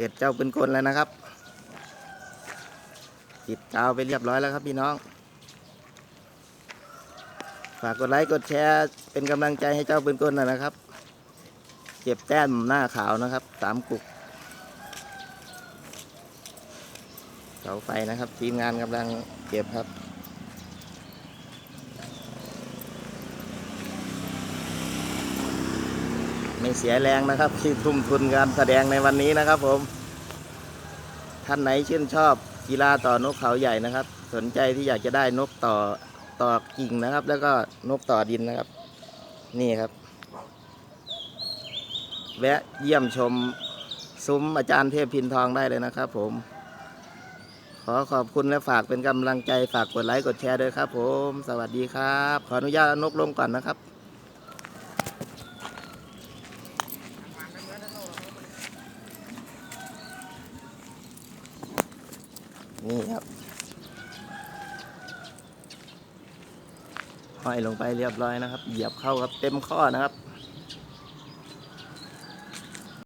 เสร็จเจ้าปืนกลแล้วนะครับ ติดกาวไปเรียบร้อยแล้วครับพี่น้อง ฝากกดไลค์กดแชร์เป็นกำลังใจให้เจ้าปืนกลหน่อยนะครับ เก็บแต้มหน้าขาวนะครับสามกุกเสาไฟนะครับ ทีมงานกำลังเก็บครับ ไม่เสียแรงนะครับ ที่ทุ่มทุนการแสดงในวันนี้นะครับผม ท่านไหนชื่นชอบกีฬาต่อนกเขาใหญ่นะครับ สนใจที่อยากจะได้นกต่อต่อกิ่งนะครับ แล้วก็นกต่อดินนะครับ นี่ครับ แวะเยี่ยมชมซุ้มอาจารย์เทพพินทองได้เลยนะครับผม ขอขอบคุณและฝากเป็นกำลังใจฝากกดไลค์กดแชร์ด้วยครับผม สวัสดีครับ ขออนุญาตนกลงก่อนนะครับ นี่ครับห้อยลงไปเรียบร้อยนะครับ เหยียบเข้าครับเต็มข้อนะครับ